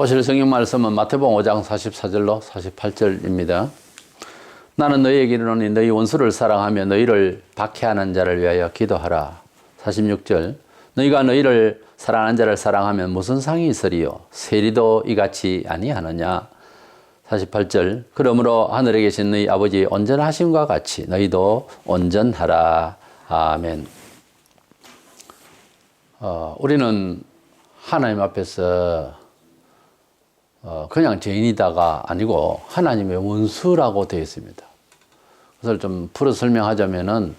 보실 성경 말씀은 마태복음 5장 44절로 48절입니다. 나는 너희에게 이르노니 너희 원수를 사랑하며 너희를 박해하는 자를 위하여 기도하라. 46절 너희가 너희를 사랑하는 자를 사랑하면 무슨 상이 있으리요 세리도 이같이 아니하느냐 48절 그러므로 하늘에 계신 너희 아버지 온전하심과 같이 너희도 온전하라. 아멘. 어, 우리는 하나님 앞에서 어, 그냥 죄인이다가 아니고 하나님의 원수라고 되어 있습니다. 그것을 좀 풀어 설명하자면은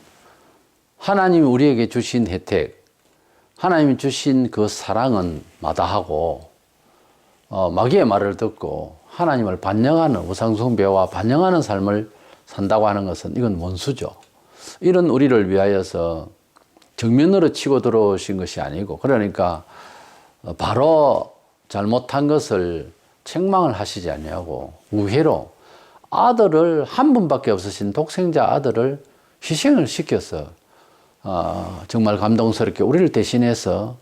하나님이 우리에게 주신 혜택, 하나님이 주신 그 사랑은 마다하고 어, 마귀의 말을 듣고 하나님을 반영하는 우상숭배와 반영하는 삶을 산다고 하는 것은 이건 원수죠. 이런 우리를 위하여서 정면으로 치고 들어오신 것이 아니고 그러니까 어, 바로 잘못한 것을 책망을 하시지 아니하고 우회로 아들을 한 분밖에 없으신 독생자 아들을 희생을 시켜서 어, 정말 감동스럽게 우리를 대신해서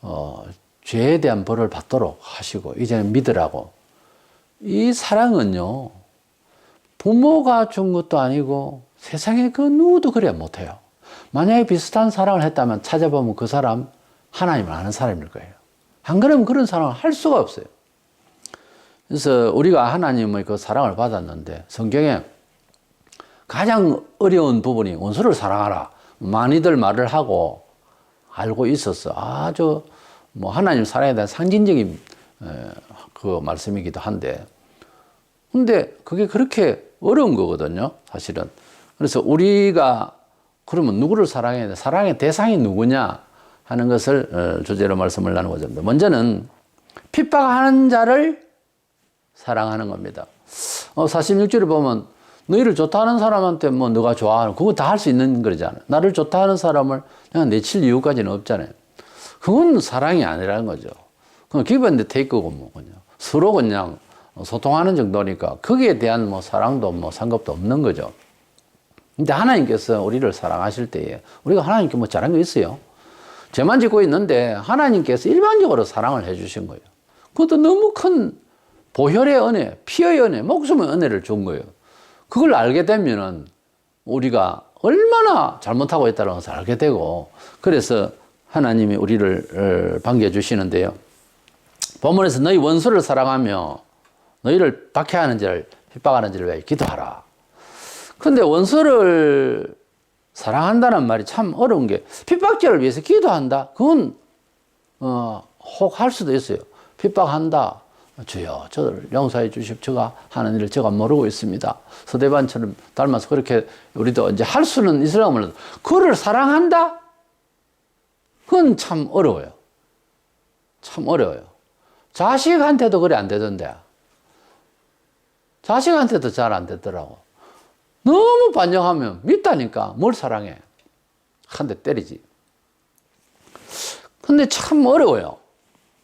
어, 죄에 대한 벌을 받도록 하시고 이제는 믿으라고 이 사랑은요 부모가 준 것도 아니고 세상에 그 누구도 그래 못해요. 만약에 비슷한 사랑을 했다면 찾아보면 그 사람 하나님을 아는 사람일 거예요. 안 그러면 그런 사랑을 할 수가 없어요. 그래서 우리가 하나님의 그 사랑을 받았는데 성경에 가장 어려운 부분이 원수를 사랑하라. 많이들 말을 하고 알고 있었어. 아주 뭐 하나님 사랑에 대한 상징적인 그 말씀이기도 한데. 근데 그게 그렇게 어려운 거거든요. 사실은. 그래서 우리가 그러면 누구를 사랑해야 돼? 사랑의 대상이 누구냐? 하는 것을 어, 주제로 말씀을 나누고 있습니다. 먼저는 핍박하는 자를 사랑하는 겁니다. 어, 46절에 보면 너희를 좋다는 사람한테 뭐 너가 좋아하는 그거 다 할 수 있는 거잖아요. 나를 좋다는 사람을 그냥 내칠 이유까지는 없잖아요. 그건 사랑이 아니라는 거죠. 그냥 기브앤 테이크고 뭐 그냥 서로 그냥 소통하는 정도니까 거기에 대한 뭐 사랑도 뭐 상급도 없는 거죠. 근데 하나님께서 우리를 사랑하실 때에 우리가 하나님께 뭐 잘한 거 있어요? 죄만 짓고 있는데 하나님께서 일반적으로 사랑을 해주신 거예요. 그것도 너무 큰 보혈의 은혜, 피의 은혜, 목숨의 은혜를 준 거예요. 그걸 알게 되면은 우리가 얼마나 잘못하고 있다는 것을 알게 되고 그래서 하나님이 우리를 반겨주시는데요. 본문에서 너희 원수를 사랑하며 너희를 박해하는 자를 핍박하는 자를 위하여 기도하라. 근데 원수를 사랑한다는 말이 참 어려운 게 핍박자를 위해서 기도한다. 그건 어, 혹 할 수도 있어요. 핍박한다. 주여 저를 용서해 주십시오. 제가 하는 일을 제가 모르고 있습니다. 서대반처럼 닮아서 그렇게 우리도 이제 할 수는 몰라도 그를 사랑한다? 그건 참 어려워요. 참 어려워요. 자식한테도 그래 안 되던데. 자식한테도 잘 안 되더라고. 너무 반영하면 밉다니까 뭘 사랑해. 한 대 때리지. 근데 참 어려워요.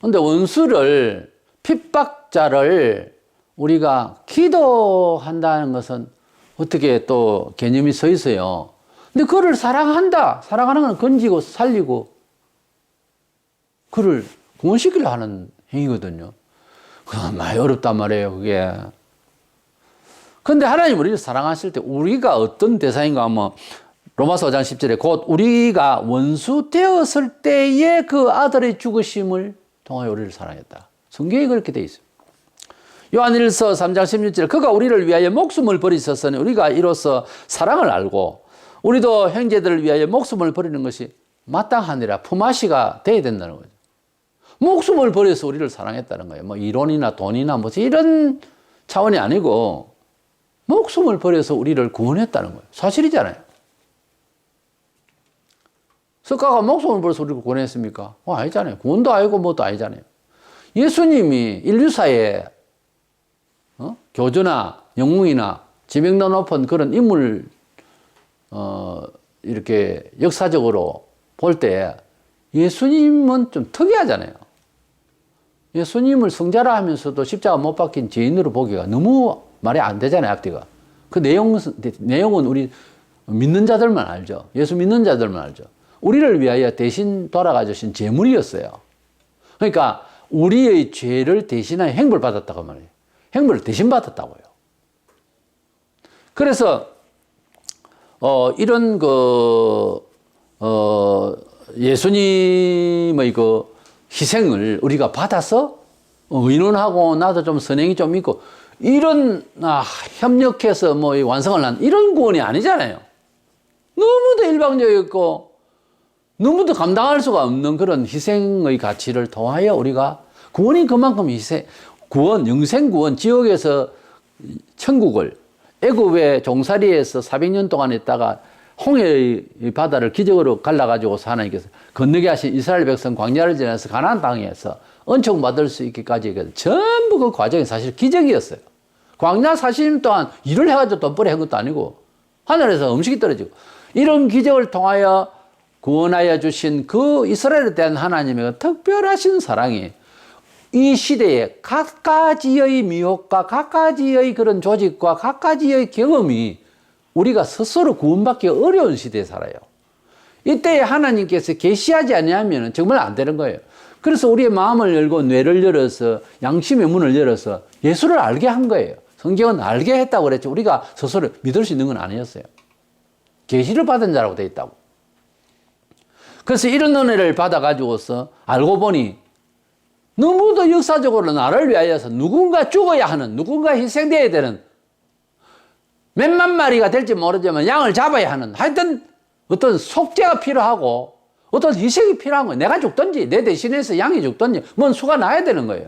근데 원수를, 핍박자를 우리가 기도한다는 것은 어떻게 또 개념이 서 있어요. 근데 그를 사랑한다. 사랑하는 건 건지고 살리고 그를 구원시키려 하는 행위거든요. 그건 많이 어렵단 말이에요, 그게. 근데 하나님 우리를 사랑하실 때 우리가 어떤 대상인가 하면 로마서 5장 10절에 곧 우리가 원수 되었을 때에 그 아들의 죽으심을 통하여 우리를 사랑했다. 성경이 그렇게 돼 있어요. 요한일서 3장 16절 그가 우리를 위하여 목숨을 버리셨으니 우리가 이로써 사랑을 알고 우리도 형제들을 위하여 목숨을 버리는 것이 마땅하니라 품앗이가 돼야 된다는 거죠. 목숨을 버려서 우리를 사랑했다는 거예요. 뭐 이론이나 돈이나 뭐 이런 차원이 아니고 목숨을 버려서 우리를 구원했다는 거예요. 사실이잖아요. 석가가 목숨을 버려서 우리를 구원했습니까? 어, 아니잖아요. 구원도 아니고 뭐도 아니잖아요. 예수님이 인류사에 어? 교주나 영웅이나 지명도 높은 그런 인물 어, 이렇게 역사적으로 볼 때 예수님은 좀 특이하잖아요. 예수님을 성자라 하면서도 십자가 못 박힌 죄인으로 보기가 너무 말이 안 되잖아요, 앞뒤가. 그 내용, 내용은 우리 믿는 자들만 알죠. 예수 믿는 자들만 알죠. 우리를 위하여 대신 돌아가 주신 제물이었어요. 그러니까 우리의 죄를 대신하여 행벌 받았다고 말해요. 행벌을 대신 받았다고요. 그래서 어 이런 그 어, 예수님의 그 희생을 우리가 받아서 의논하고 나도 좀 선행이 좀 있고 이런 아, 협력해서 뭐이 완성을 한 이런 구원이 아니잖아요. 너무도 일방적이고 너무도 감당할 수가 없는 그런 희생의 가치를 통하여 우리가 구원이 그만큼 희생, 구원, 영생 구원, 지옥에서 천국을 애굽의 종살이에서 400년 동안 있다가 홍해의 바다를 기적으로 갈라가지고서 하나님께서 건너게 하신 이스라엘 백성 광야를 지나서 가나안 땅에서 은총 받을 수 있기까지 그 전부 그 과정이 사실 기적이었어요. 광야 40년 동안 일을 해가지고 돈벌이 한 것도 아니고 하늘에서 음식이 떨어지고 이런 기적을 통하여 구원하여 주신 그 이스라엘에 대한 하나님의 그 특별하신 사랑이 이 시대에 각가지의 미혹과 각가지의 그런 조직과 각가지의 경험이 우리가 스스로 구원받기 어려운 시대에 살아요. 이때에 하나님께서 계시하지 아니하면 정말 안 되는 거예요. 그래서 우리의 마음을 열고 뇌를 열어서 양심의 문을 열어서 예수를 알게 한 거예요. 성경은 알게 했다고 그랬죠. 우리가 스스로 믿을 수 있는 건 아니었어요. 계시를 받은 자라고 돼 있다고. 그래서 이런 은혜를 받아가지고서 알고 보니 너무도 역사적으로 나를 위하여서 누군가 죽어야 하는, 누군가 희생되어야 되는 몇만 마리가 될지 모르지만 양을 잡아야 하는 하여튼 어떤 속죄가 필요하고 어떤 희생이 필요한 거예요. 내가 죽든지 내 대신해서 양이 죽든지 뭔 수가 나야 되는 거예요.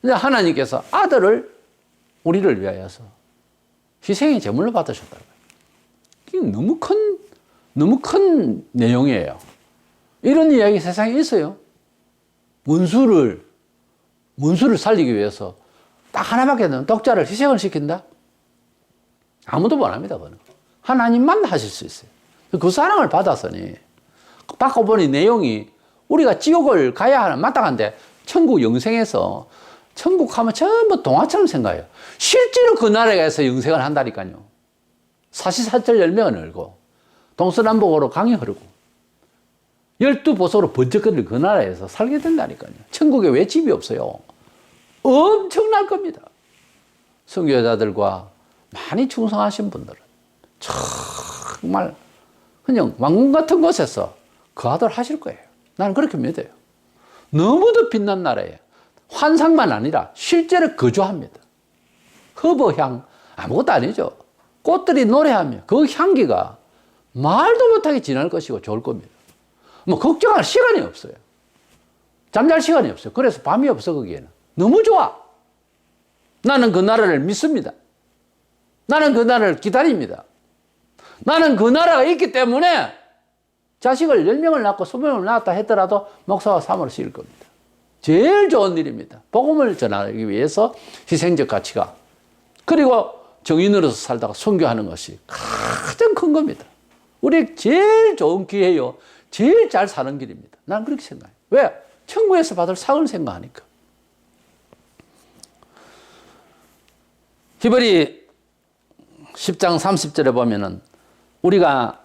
근데 하나님께서 아들을 우리를 위하여서 희생의 제물로 받으셨다는 거예요. 이게 너무 큰, 너무 큰 내용이에요. 이런 이야기 세상에 있어요. 원수를, 원수를 살리기 위해서 딱 하나밖에 없는 독자를 희생을 시킨다? 아무도 못 합니다, 그거는. 하나님만 하실 수 있어요. 그 사랑을 받아서니, 받고 보니 내용이 우리가 지옥을 가야 하는 마땅한데, 천국 영생에서 천국 하면 전부 동화처럼 생각해요. 실제로 그 나라에 가서 영생을 한다니까요. 사시사철 열매가 늘고, 동서남북으로 강이 흐르고, 열두 보석으로 번쩍거릴 그 나라에서 살게 된다니까요. 천국에 왜 집이 없어요? 엄청날 겁니다. 성교자들과 많이 충성하신 분들은 정말 그냥 왕궁 같은 곳에서 그 아들 하실 거예요. 나는 그렇게 믿어요. 너무도 빛난 나라예요. 환상만 아니라 실제로 거주합니다. 허버향 아무것도 아니죠. 꽃들이 노래하며 그 향기가 말도 못하게 진할 것이고 좋을 겁니다. 뭐 걱정할 시간이 없어요. 잠잘 시간이 없어요. 그래서 밤이 없어 거기에는. 너무 좋아. 나는 그 나라를 믿습니다. 나는 그 나라를 기다립니다. 나는 그 나라가 있기 때문에 자식을 10명을 낳고 20명을 낳았다 했더라도 목사와 사모를 씌울 겁니다. 제일 좋은 일입니다. 복음을 전하기 위해서 희생적 가치가. 그리고 정인으로서 살다가 선교하는 것이 가장 큰 겁니다. 우리 제일 좋은 기회요. 제일 잘 사는 길입니다. 난 그렇게 생각해요. 왜? 천국에서 받을 상을 생각하니까. 히브리 10장 30절에 보면은 우리가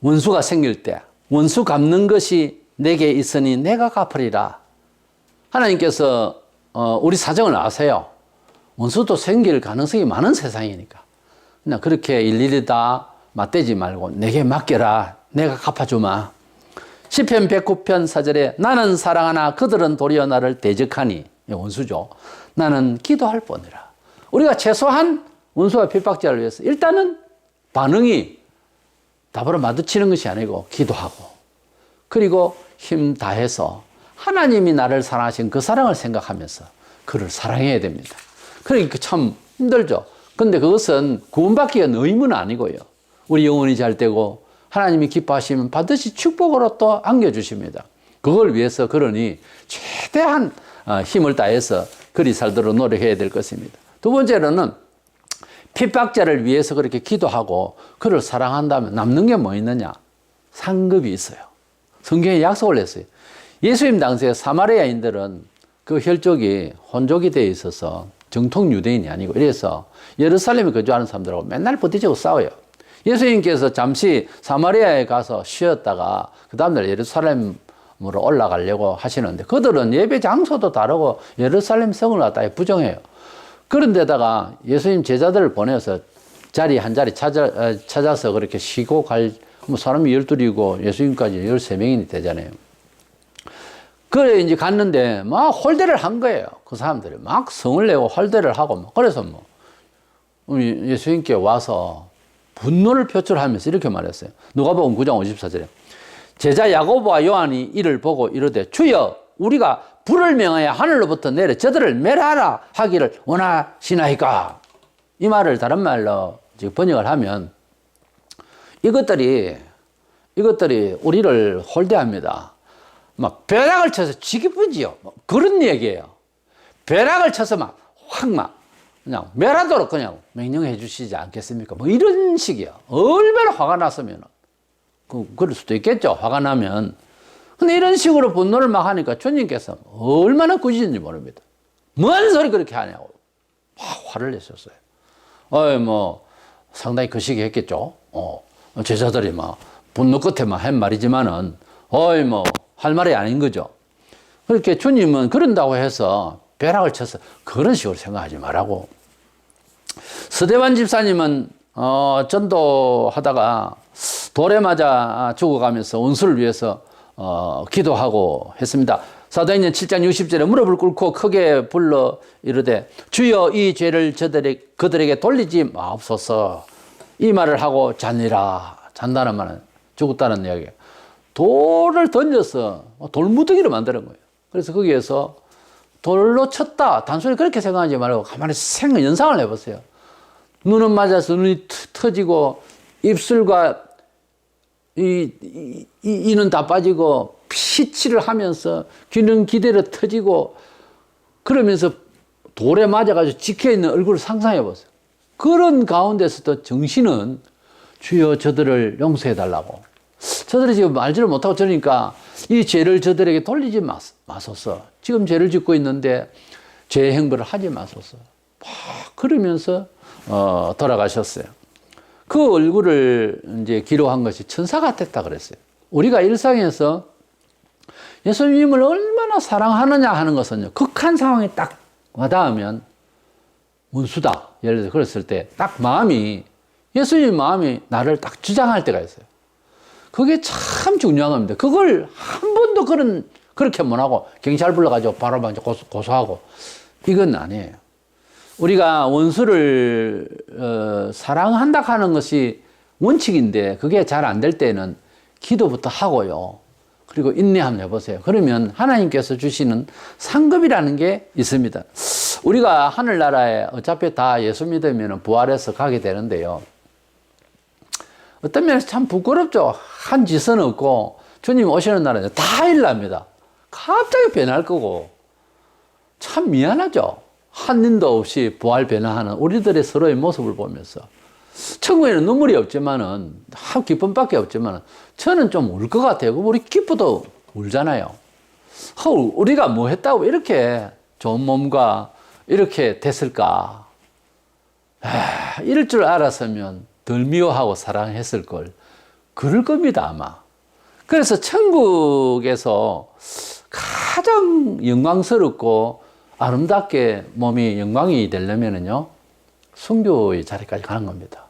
원수가 생길 때 원수 갚는 것이 내게 있으니 내가 갚으리라. 하나님께서 어, 우리 사정을 아세요. 원수도 생길 가능성이 많은 세상이니까. 그냥 그렇게 일일이 다 맞대지 말고 내게 맡겨라. 내가 갚아주마. 시편 109편 4절에 나는 사랑하나 그들은 도리어 나를 대적하니 원수죠. 나는 기도할 뿐이라. 우리가 최소한 원수와 핍박자를 위해서 일단은 반응이 답으로 마주치는 것이 아니고 기도하고 그리고 힘 다해서 하나님이 나를 사랑하신 그 사랑을 생각하면서 그를 사랑해야 됩니다. 그러니까 참 힘들죠. 근데 그것은 구원받기가 의무는 아니고요. 우리 영혼이 잘 되고 하나님이 기뻐하시면 반드시 축복으로 또 안겨주십니다. 그걸 위해서 그러니 최대한 어, 힘을 다해서 그리 살도록 노력해야 될 것입니다. 두 번째로는 핍박자를 위해서 그렇게 기도하고 그를 사랑한다면 남는 게 뭐 있느냐? 상급이 있어요. 성경에 약속을 했어요. 예수님 당시에 사마리아인들은 그 혈족이 혼족이 되어 있어서 정통 유대인이 아니고 이래서 예루살렘에 거주하는 사람들하고 맨날 부딪히고 싸워요. 예수님께서 잠시 사마리아에 가서 쉬었다가 그 다음날 예루살렘 예루살렘으로 올라가려고 하시는데 그들은 예배 장소도 다르고 예루살렘 성을 갖다 부정해요. 그런데다가 예수님 제자들을 보내서 자리 한 자리 찾아, 어, 찾아서 그렇게 쉬고 갈, 뭐 사람이 열둘이고 예수님까지 열세 명이 되잖아요. 그래, 이제 갔는데 막 홀대를 한 거예요. 그 사람들이 막 성을 내고 홀대를 하고 막 그래서 뭐 우리 예수님께 와서 분노를 표출하면서 이렇게 말했어요. 누가복음 9장 54절에 제자 야고보와 요한이 이를 보고 이르되 주여 우리가 불을 명하여 하늘로부터 내려 저들을 멸하라 하기를 원하시나이까 이 말을 다른 말로 번역을 하면 이것들이 이것들이 우리를 홀대합니다. 막 벼락을 쳐서 지기쁘지요. 뭐 그런 얘기예요. 벼락을 쳐서 막 확 막 그냥 멸하도록 그냥 명령해 주시지 않겠습니까? 뭐 이런 식이야. 얼마나 화가 났으면 그 그럴 수도 있겠죠. 화가 나면. 근데 이런 식으로 분노를 막 하니까 주님께서 얼마나 꾸짖는지 모릅니다. 뭔 소리 그렇게 하냐고. 막 화를 내셨어요. 어이, 뭐, 상당히 거시기 했겠죠. 어, 제자들이 막 분노 끝에 막한 말이지만은, 어이, 뭐, 할 말이 아닌 거죠. 그렇게 주님은 그런다고 해서 벼락을 쳐서 그런 식으로 생각하지 말라고. 서대환 집사님은, 어, 전도하다가 돌에 맞아 죽어가면서 원수를 위해서, 어, 기도하고 했습니다. 사도행전 7장 60절에 무릎을 꿇고 크게 불러 이르되 주여 이 죄를 저들에 그들에게 돌리지 마옵소서 이 말을 하고 잔니라 잔다는 말은 죽었다는 이야기 돌을 던져서 돌무더기로 만드는 거예요 그래서 거기에서 돌로 쳤다 단순히 그렇게 생각하지 말고 가만히 생 연상을 해보세요 눈은 맞아서 눈이 터지고 입술과 이, 이, 이는 다 빠지고 피치를 하면서 귀는 기대로 터지고 그러면서 돌에 맞아가지고 찍혀있는 얼굴을 상상해 보세요. 그런 가운데서도 정신은 주여 저들을 용서해 달라고. 저들이 지금 말지를 못하고 저러니까 이 죄를 저들에게 돌리지 마소서. 지금 죄를 짓고 있는데 죄 행보를 하지 마소서. 막 그러면서 어, 돌아가셨어요. 그 얼굴을 이제 기록한 것이 천사 같았다 그랬어요. 우리가 일상에서 예수님을 얼마나 사랑하느냐 하는 것은요, 극한 상황에 딱 와닿으면 원수다. 예를 들어 그랬을 때 딱 마음이, 예수님 마음이 나를 딱 주장할 때가 있어요. 그게 참 중요한 겁니다. 그걸 한 번도 그런, 그렇게 못 하고 경찰 불러가지고 바로 고소, 고소하고 이건 아니에요. 우리가 원수를 어, 사랑한다 하는 것이 원칙인데 그게 잘 안 될 때는 기도부터 하고요. 그리고 인내 한번 해보세요. 그러면 하나님께서 주시는 상급이라는 게 있습니다. 우리가 하늘나라에 어차피 다 예수 믿으면 부활해서 가게 되는데요. 어떤 면에서 참 부끄럽죠. 한 짓은 없고 주님 오시는 날은 다 일납니다. 갑자기 변할 거고 참 미안하죠. 한 님도 없이 부활 변화하는 우리들의 서로의 모습을 보면서 천국에는 눈물이 없지만은 한 기쁨밖에 없지만은 저는 좀 울 것 같아요. 우리 기쁘도 울잖아요. 우리가 뭐 했다고 이렇게 좋은 몸과 이렇게 됐을까? 아, 이럴 줄 알았으면 덜 미워하고 사랑했을 걸. 그럴 겁니다, 아마. 그래서 천국에서 가장 영광스럽고 아름답게 몸이 영광이 되려면은요, 순교의 자리까지 가는 겁니다.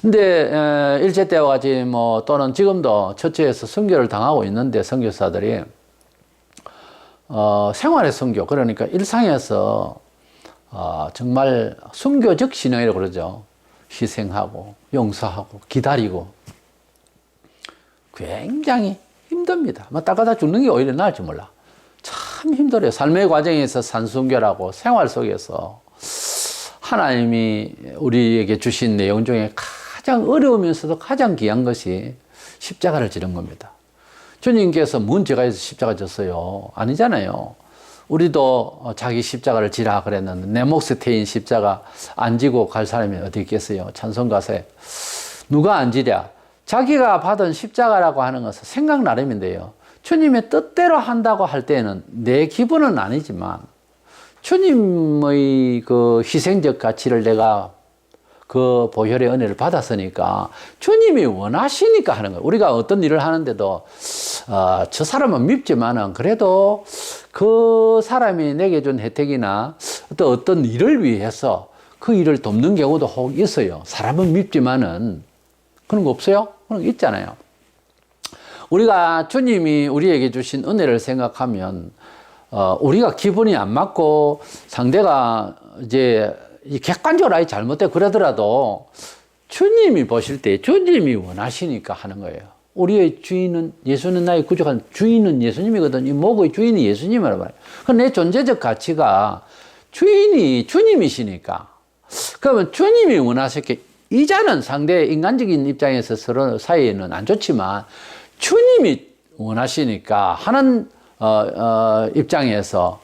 근데 일제 때와 같이 뭐 또는 지금도 처처에서 순교를 당하고 있는데 선교사들이 어, 생활의 순교 그러니까 일상에서 어, 정말 순교적 신앙이라고 그러죠. 희생하고 용서하고 기다리고 굉장히 힘듭니다. 뭐 따가다 죽는 게 오히려 나을지 몰라. 참 힘들어요. 삶의 과정에서 산순교라고 생활 속에서 하나님이 우리에게 주신 내용 중에 가장 어려우면서도 가장 귀한 것이 십자가를 지른 겁니다. 주님께서 있어 십자가 졌어요? 아니잖아요. 우리도 자기 십자가를 지라 그랬는데 내 몫에 태인 십자가 안 지고 갈 사람이 어디 있겠어요? 찬송 가사에 누가 안 지랴? 자기가 받은 십자가라고 하는 것은 생각 나름인데요. 주님의 뜻대로 한다고 할 때는 내 기분은 아니지만 주님의 그 희생적 가치를 내가 그 보혈의 은혜를 받았으니까 주님이 원하시니까 하는 거예요. 우리가 어떤 일을 하는데도 어, 저 사람은 밉지만은 그래도 그 사람이 내게 준 혜택이나 어떤 어떤 일을 위해서 그 일을 돕는 경우도 혹 있어요. 사람은 밉지만은 그런 거 없어요? 그런 거 있잖아요. 우리가 주님이 우리에게 주신 은혜를 생각하면 어, 우리가 기분이 안 맞고 상대가 이제 이 객관적으로 아예 잘못돼 그러더라도 주님이 보실 때 주님이 원하시니까 하는 거예요. 우리의 주인은 예수는 나의 구족한 주인은 예수님이거든. 이 목의 주인이 예수님이란 말이에요. 그내 존재적 가치가 주인이 주님이시니까. 그러면 주님이 원하셨게 이자는 상대 인간적인 입장에서 서로 사이에는 안 좋지만 주님이 원하시니까 하는 어, 어, 입장에서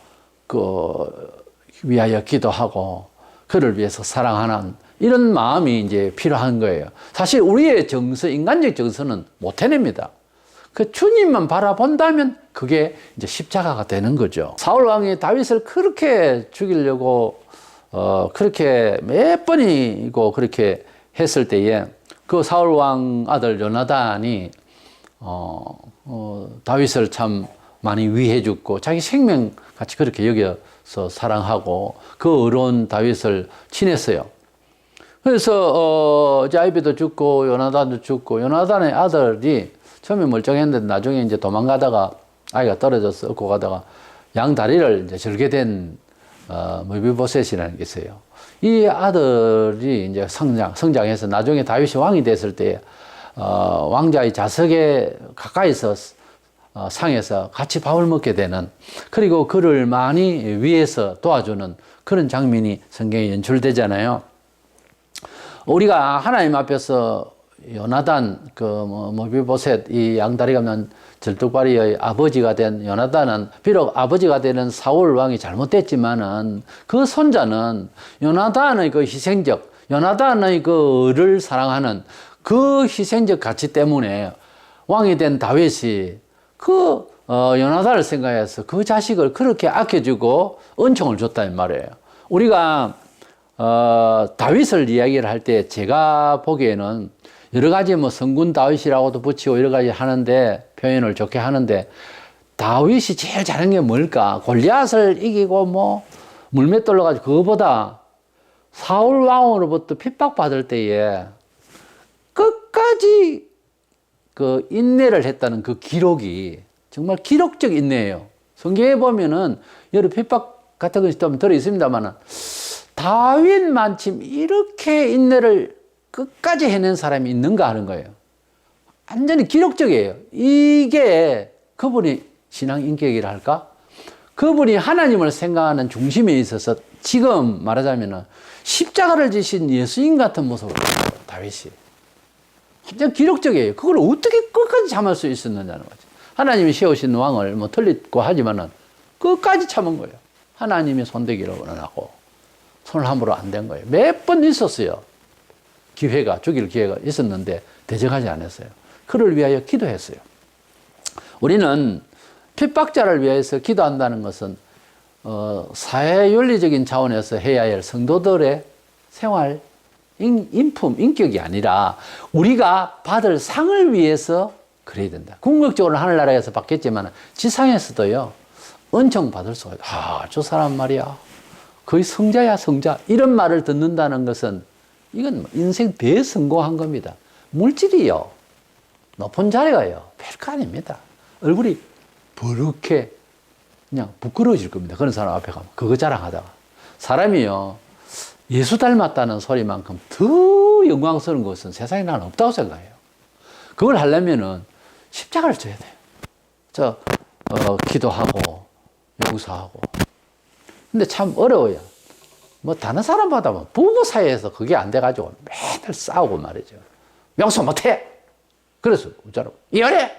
그 위하여 기도하고 그를 위해서 사랑하는 이런 마음이 이제 필요한 거예요. 사실 우리의 정서, 인간적 정서는 못 해냅니다. 그 주님만 바라본다면 그게 이제 십자가가 되는 거죠. 사울 왕이 다윗을 그렇게 죽이려고 어 그렇게 몇 번이고 그렇게 했을 때에 그 사울 왕 아들 요나단이 어, 어 다윗을 참 많이 위해 줬고 자기 생명 같이 그렇게 여겨서 사랑하고 그 어려운 다윗을 친했어요. 그래서 어 아이비도 죽고 요나단도 죽고 요나단의 아들이 처음에 멀쩡했는데 나중에 이제 도망가다가 아이가 떨어져서 얻고 가다가 양 다리를 이제 절게 된 어, 무비보셋이라는 게 있어요. 이 아들이 이제 성장 성장해서 나중에 다윗이 왕이 됐을 때 어, 왕자의 자석에 가까이서 어, 상에서 같이 밥을 먹게 되는 그리고 그를 많이 위해서 도와주는 그런 장면이 성경에 연출되잖아요. 우리가 하나님 앞에서 요나단 그 뭐 모비보셋 이 양다리가 없는 절뚝발이의 아버지가 된 요나단은 비록 아버지가 되는 사울 왕이 잘못됐지만은 그 손자는 요나단의 그 희생적 요나단의 그 을을 사랑하는 그 희생적 가치 때문에 왕이 된 다윗이 그 어, 요나단을 생각해서 그 자식을 그렇게 아껴주고 은총을 줬다는 말이에요. 우리가 어, 다윗을 이야기를 할 때 제가 보기에는 여러 가지 뭐 성군 다윗이라고도 붙이고 여러 가지 하는데 표현을 좋게 하는데 다윗이 제일 잘한 게 뭘까? 골리앗을 이기고 뭐 물맷 돌로 가지고 그거보다 사울 왕으로부터 핍박받을 때에 끝까지 그 인내를 했다는 그 기록이 정말 기록적 인내예요. 성경에 보면은 여러 핍박 같은 것이 좀 들어 있습니다만은 다윗만큼 이렇게 인내를 끝까지 해낸 사람이 있는가 하는 거예요. 완전히 기록적이에요. 이게 그분이 신앙 인격이라 할까? 그분이 하나님을 생각하는 중심에 있어서 지금 말하자면 십자가를 지신 예수님 같은 모습을 다윗이. 완전 기록적이에요. 그걸 어떻게 끝까지 참을 수 있었느냐는 거죠. 하나님이 세우신 왕을 뭐 틀리고 하지만은 끝까지 참은 거예요. 하나님이 손대기로 원하고 손을 함부로 안댄 거예요. 몇 번 있었어요. 기회가, 죽일 기회가 있었는데 대적하지 않았어요. 그를 위하여 기도했어요. 우리는 핍박자를 위해서 기도한다는 것은 어, 사회윤리적인 차원에서 해야 할 성도들의 생활, 인, 인품, 인격이 아니라 우리가 받을 상을 위해서 그래야 된다. 궁극적으로 하늘나라에서 받겠지만 지상에서도요, 은총 받을 수가 있다. 아, 저 사람 말이야. 거의 성자야, 성자. 이런 말을 듣는다는 것은 이건 뭐 인생 대성공한 겁니다. 물질이요. 높은 자리 가요. 별거 아닙니다. 얼굴이 버렇게 그냥 부끄러워질 겁니다. 그런 사람 앞에 가면. 그거 자랑하다가. 사람이요. 예수 닮았다는 소리만큼 더 영광스러운 것은 세상에 나는 없다고 생각해요. 그걸 하려면은 십자가를 져야 돼요. 저, 어, 기도하고, 용서하고. 근데 참 어려워요. 뭐, 다른 사람마다 뭐 부부 사이에서 그게 안 돼가지고 매달 싸우고 말이죠. 용서 못해! 그래서, 어쩌라고. 이혼해!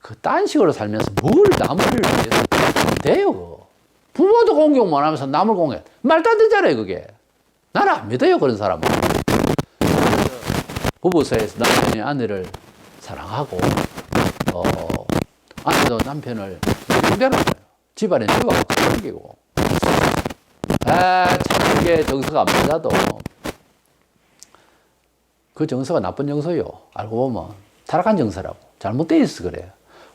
그, 딴 식으로 살면서 뭘 남을 위해서 안 돼요. 부모도 못 하면서 남을 공경. 말도 안 되잖아요, 그게. 나는 안 믿어요, 그런 사람은. 부부 사이에서 남편이 아내를 사랑하고, 어, 아내도 남편을 거예요. 집안에 누가 생기고. 아, 참, 이게 정서가 안 맞아도, 그 정서가 나쁜 정서요. 알고 보면. 타락한 정서라고. 잘못되어 있어, 그래요.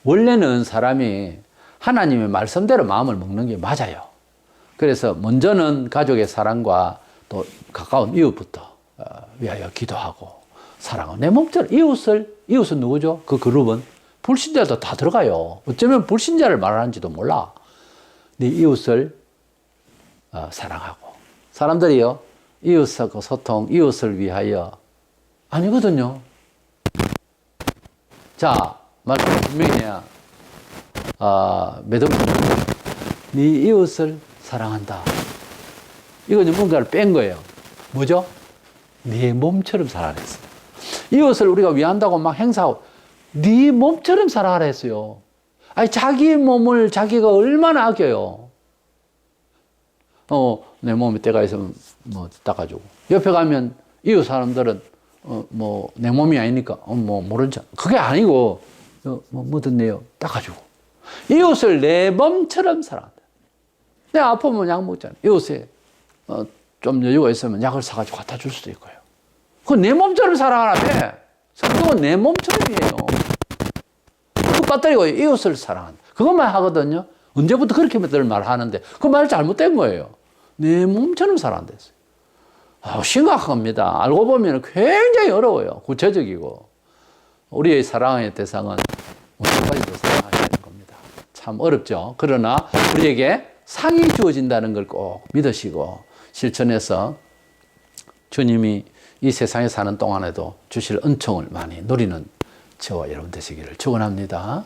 원래는 사람이 하나님의 말씀대로 마음을 먹는 게 맞아요. 그래서 먼저는 가족의 사랑과 또 가까운 이웃부터 어, 위하여 기도하고 사랑하고 내 몸처럼 이웃을 이웃은 누구죠? 그 그룹은 불신자도 다 들어가요. 어쩌면 불신자를 말하는지도 몰라. 네 이웃을 어, 사랑하고 사람들이요 이웃하고 소통, 이웃을 위하여 아니거든요. 자 말씀 분명히 해야 아, 매듭 네 이웃을 사랑한다. 이거는 뭔가를 뺀 거예요. 뭐죠? 네 몸처럼 사랑하라 했어요. 이웃을 우리가 위한다고 막 행사하고 네 몸처럼 사랑하라 했어요. 아니 자기 몸을 자기가 얼마나 아껴요. 어, 내 몸에 때가 있으면 뭐 닦아주고 옆에 가면 이웃 사람들은 어, 뭐 내 몸이 아니니까 어, 뭐 모른 척 그게 아니고 어, 뭐 묻었네요 닦아주고 이웃을 내 몸처럼 사랑한다. 내가 아프면 약 먹잖아. 이웃에 어, 좀 여유가 있으면 약을 사가지고 갖다 줄 수도 있고요. 그건 내 몸처럼 사랑하라며. 성경은 내 몸처럼이에요. 그 빠뜨리고 이웃을 사랑한다. 그것만 하거든요. 언제부터 그렇게들 말하는데 그 말 잘못된 거예요. 내 몸처럼 사랑한다 했어요. 아, 심각합니다. 알고 보면 굉장히 어려워요. 구체적이고. 우리의 사랑의 대상은 언제까지도 사랑하시는 겁니다. 참 어렵죠. 그러나 우리에게 상이 주어진다는 걸 꼭 믿으시고 실천해서 주님이 이 세상에 사는 동안에도 주실 은총을 많이 누리는 저와 여러분 되시기를 축원합니다.